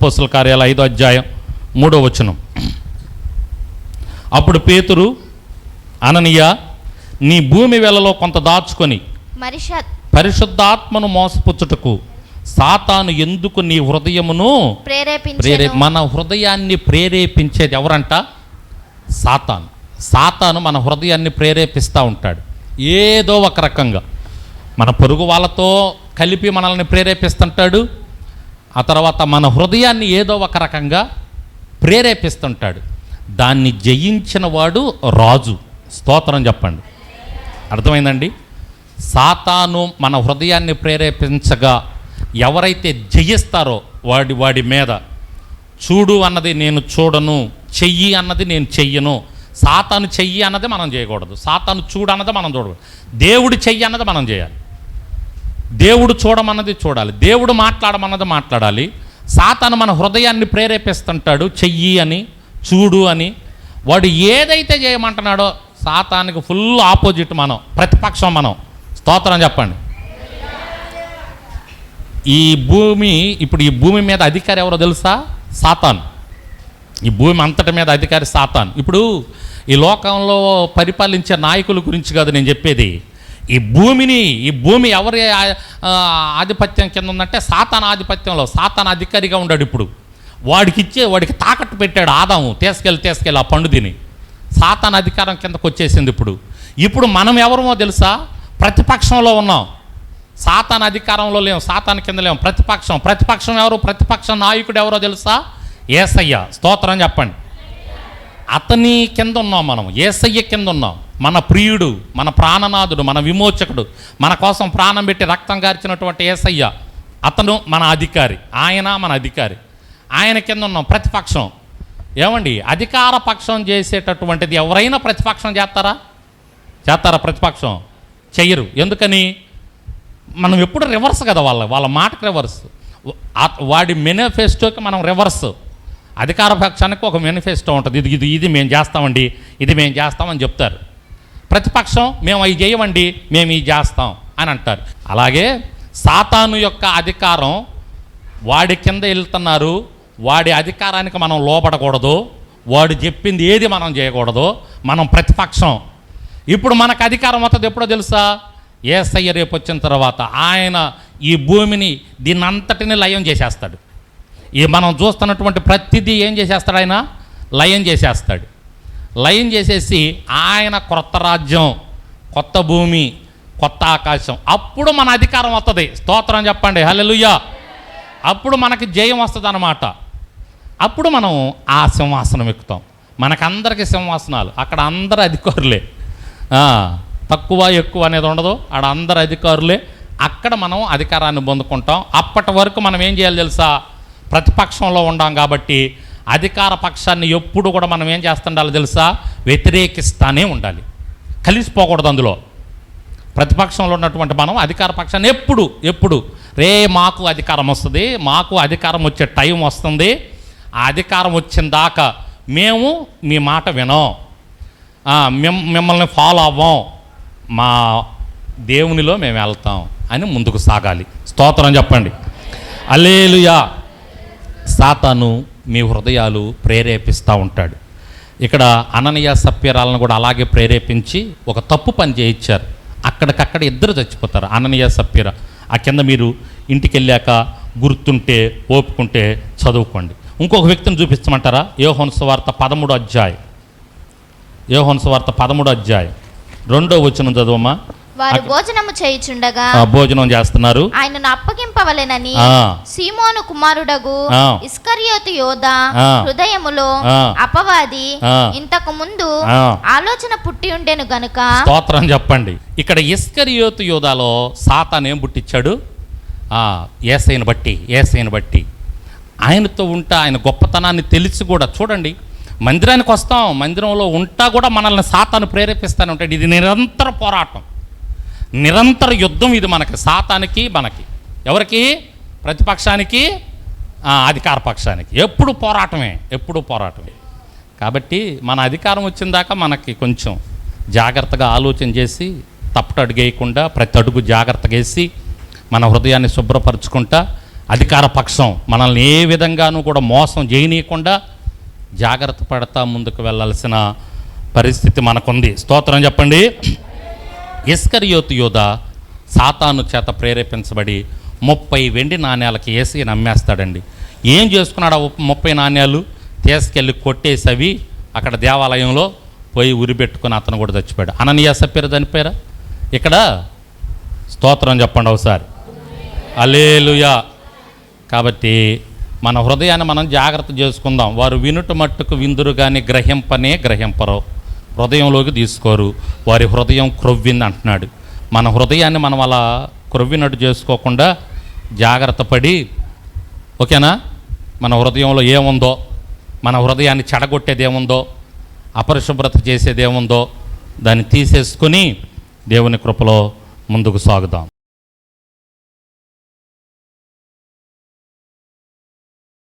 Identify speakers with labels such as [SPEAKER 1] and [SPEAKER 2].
[SPEAKER 1] అపోస్తుల కార్యాల ఐదో అధ్యాయం మూడో వచనం. అప్పుడు పేతురు అననీయ నీ భూమి వెలలో కొంత దాచుకొని పరిశుద్ధాత్మను మోసపుచ్చుటకు సాతాను ఎందుకు నీ హృదయమును ప్రేరే మన హృదయాన్ని ప్రేరేపించేది ఎవరంట? సాతాను. సాతాను మన హృదయాన్ని ప్రేరేపిస్తూ ఉంటాడు. ఏదో ఒక రకంగా. మన పొరుగు వాళ్ళతో కలిపి మనల్ని ప్రేరేపిస్తుంటాడు. ఆ తర్వాత మన హృదయాన్ని ఏదో ఒక రకంగా ప్రేరేపిస్తుంటాడు. దాన్ని జయించిన వాడు రాజు. స్తోత్రం చెప్పండి. అర్థమైందండి? సాతాను మన హృదయాన్ని ప్రేరేపించగా ఎవరైతే జయిస్తారో వాడి వాడి మీద చూడు అన్నది నేను చూడను చెయ్యి అన్నది నేను చెయ్యను సాతాను చెయ్యి అన్నది మనం చేయకూడదు. సాతాను చూడు అన్నది మనం చూడకూడదు. దేవుడు చెయ్యి అన్నది మనం చేయాలి. దేవుడు చూడమన్నది చూడాలి. దేవుడు మాట్లాడమన్నది మాట్లాడాలి. సాతాను మన హృదయాన్ని ప్రేరేపిస్తుంటాడు. చెయ్యి అని చూడు అని. వాడు ఏదైతే చేయమంటున్నాడో సాతానికి ఫుల్ ఆపోజిట్ మనం ప్రతిపక్షం మనం. స్తోత్రం చెప్పండి. ఈ భూమి ఇప్పుడు ఈ భూమి మీద అధికారి ఎవరో తెలుసా? సాతాన్. ఈ భూమి అంతటి మీద అధికారి సాతాన్. ఇప్పుడు ఈ లోకంలో పరిపాలించే నాయకుల గురించి కాదు నేను చెప్పేది. ఈ భూమిని ఈ భూమి ఎవరి ఆధిపత్యం కింద ఉందంటే సాతాన ఆధిపత్యంలో సాతాన అధికారిగా ఉన్నాడు ఇప్పుడు. వాడికి ఇచ్చే వాడికి తాకట్టు పెట్టాడు ఆదాము తీసుకెళ్ళి తీసుకెళ్ళి ఆ పండు తిని. సాతాన అధికారం కిందకు వచ్చేసింది ఇప్పుడు. ఇప్పుడు మనం ఎవరమో తెలుసా? ప్రతిపక్షంలో ఉన్నాం. సాతాన అధికారంలో లేం సాతాన్ కింద లేం. ప్రతిపక్షం ప్రతిపక్షం ఎవరు? ప్రతిపక్ష నాయకుడు ఎవరో తెలుసా? ఏసయ్య. స్తోత్రం చెప్పండి. అతని కింద ఉన్నాం మనం ఏసయ్య కింద ఉన్నాం. మన ప్రియుడు మన ప్రాణనాథుడు మన విమోచకుడు మన కోసం ప్రాణం పెట్టి రక్తం గార్చినటువంటి ఏసయ్య అతను మన అధికారి ఆయన మన అధికారి. ఆయన కింద ఉన్నాం ప్రతిపక్షం. ఏమండి? అధికార పక్షం చేసేటటువంటిది ఎవరైనా ప్రతిపక్షం చేస్తారా? చేస్తారా ప్రతిపక్షం? చెయ్యరు. ఎందుకని? మనం ఎప్పుడు రివర్స్ కదా వాళ్ళ వాళ్ళ మాటకు రివర్స్ వాడి మేనిఫెస్టోకి మనం రివర్స్ అధికార పక్షానికి ఒక మేనిఫెస్టో ఉంటుంది. ఇది ఇది ఇది మేము చేస్తామండి ఇది మేము చేస్తామని చెప్తారు. ప్రతిపక్షం మేము అవి చేయమండి మేము ఇది చేస్తాం అని అంటారు. అలాగే సాతాను యొక్క అధికారం వాడి కింద వెళ్తున్నారు వాడి అధికారానికి మనం లోపడకూడదు వాడు చెప్పింది ఏది మనం చేయకూడదు మనం ప్రతిపక్షం. ఇప్పుడు మనకు అధికారం వస్తుంది ఎప్పుడో తెలుసా? ఏసయ్య రేపు వచ్చిన తర్వాత ఆయన ఈ భూమిని దీన్ని అంతటిని లయం చేసేస్తాడు. ఈ మనం చూస్తున్నటువంటి ప్రతిదీ ఏం చేసేస్తాడు ఆయన? లయం చేసేస్తాడు. లయం చేసేసి ఆయన క్రొత్త రాజ్యం కొత్త భూమి కొత్త ఆకాశం. అప్పుడు మన అధికారం వస్తుంది స్తోత్రం చెప్పండి. హలెలుయ్యా అప్పుడు మనకి జయం వస్తుంది అనమాట అప్పుడు మనం ఆ సింహాసనం ఎక్కుతాం. మనకందరికీ సింహాసనాలు. అక్కడ అందరు అధికారులే. తక్కువ ఎక్కువ అనేది ఉండదు. ఆడ అందరు అధికారులే. అక్కడ మనం అధికారాన్ని పొందుకుంటాం. అప్పటి వరకు మనం ఏం చేయాలి తెలుసా? ప్రతిపక్షంలో ఉండాం కాబట్టి అధికార పక్షాన్ని ఎప్పుడు కూడా మనం ఏం చేస్తుండాలో తెలుసా? వ్యతిరేకిస్తానే ఉండాలి. కలిసిపోకూడదు అందులో. ప్రతిపక్షంలో ఉన్నటువంటి మనం అధికార పక్షాన్ని ఎప్పుడు ఎప్పుడు? రే మాకు అధికారం వస్తుంది మాకు అధికారం వచ్చే టైం వస్తుంది. ఆ అధికారం వచ్చిన దాకా మేము మీ మాట వినం. మిమ్ మిమ్మల్ని ఫాలో అవ్వం. మా దేవునిలో మేము వెళ్తాం అని ముందుకు సాగాలి. స్తోత్రం చెప్పండి. అలేలుయా సాతాను మీ హృదయాలు ప్రేరేపిస్తూ ఉంటాడు. ఇక్కడ అననీయ సప్యరాలను కూడా అలాగే ప్రేరేపించి ఒక తప్పు పని చేయించారు. అక్కడికక్కడ ఇద్దరు చచ్చిపోతారు అననీయ సప్యర ఆ కింద మీరు ఇంటికి వెళ్ళాక గుర్తుంటే ఓపుకుంటే చదువుకోండి. ఇంకొక వ్యక్తిని చూపిస్తామంటారా? యోహోన్ వార్త పదమూడు అధ్యాయం. యోహోన్ వార్త పదమూడు అధ్యాయం. రెండో వచనం చదువమ్మా.
[SPEAKER 2] వారు భోజనము చేయుచుండగా
[SPEAKER 1] ఆ, భోజనం చేస్తున్నారు
[SPEAKER 2] ఆయనను అప్పగింపవలెనని. సీమోను కుమారుడగు. ఇస్కరియోతు యోధ. హృదయములో. అపవాది. ఇంతకు ముందు. ఆలోచన పుట్టి ఉండెను గనుక
[SPEAKER 1] స్తోత్రం చెప్పండి ఇక్కడ ఇస్కరియోతు యోధాలో సాతాన్ ఏం పుట్టించాడు ఆ, ఏసైని బట్టి ఏసైని బట్టి ఆయనతో ఉంటా ఆయన గొప్పతనాన్ని తెలిసి కూడా చూడండి మందిరానికి వస్తాం మందిరంలో ఉంటా కూడా మనల్ని సాతాను ప్రేరేపిస్తానే ఉంటాడు ఇది నిరంతర పోరాటం నిరంతర యుద్ధం ఇది మనకి సాతానికి మనకి. ఎవరికి? ప్రతిపక్షానికి అధికార పక్షానికి. ఎప్పుడు పోరాటమే ఎప్పుడు పోరాటమే. కాబట్టి మన అధికారం వచ్చిన దాకా మనకి కొంచెం జాగ్రత్తగా ఆలోచన చేసి తప్పట అడుగేయకుండా ప్రతి అడుగు జాగ్రత్తగా వేసి మన హృదయాన్ని శుభ్రపరచుకుంటా అధికార పక్షం మనల్ని ఏ విధంగానూ కూడా మోసం చేయనీయకుండా జాగ్రత్త పడతా ముందుకు వెళ్ళాల్సిన పరిస్థితి మనకుంది. స్తోత్రం చెప్పండి. ఇస్కరియోతు యోధ సాతాను చేత ప్రేరేపించబడి ముప్పై వెండి నాణ్యాలకి వేసి నమ్మేస్తాడండి. ఏం చేసుకున్నాడు ఆ ముప్పై నాణ్యాలు తీసుకెళ్ళి కొట్టేసి అవి అక్కడ దేవాలయంలో పోయి ఉరిపెట్టుకుని అతను కూడా చచ్చిపోయాడు. అననీయ సప్పిర చనిపోయారా ఇక్కడ స్తోత్రం చెప్పండి ఒకసారి. అలేలుయా కాబట్టి మన హృదయాన్ని మనం జాగ్రత్త చేసుకుందాం. వారు వినుట మట్టుకు విందురు కానీ గ్రహింపనే గ్రహింపరు. హృదయంలోకి తీసుకోరు. వారి హృదయం క్రొవ్వింది అంటున్నాడు. మన హృదయాన్ని మనం అలా క్రొవ్వినట్టు చేసుకోకుండా జాగ్రత్త పడి ఓకేనా? మన హృదయంలో ఏముందో మన హృదయాన్ని చెడగొట్టేది ఏముందో అపరిశుభ్రత చేసేది ఏముందో దాన్ని తీసేసుకొని దేవుని కృపలో ముందుకు సాగుదాం.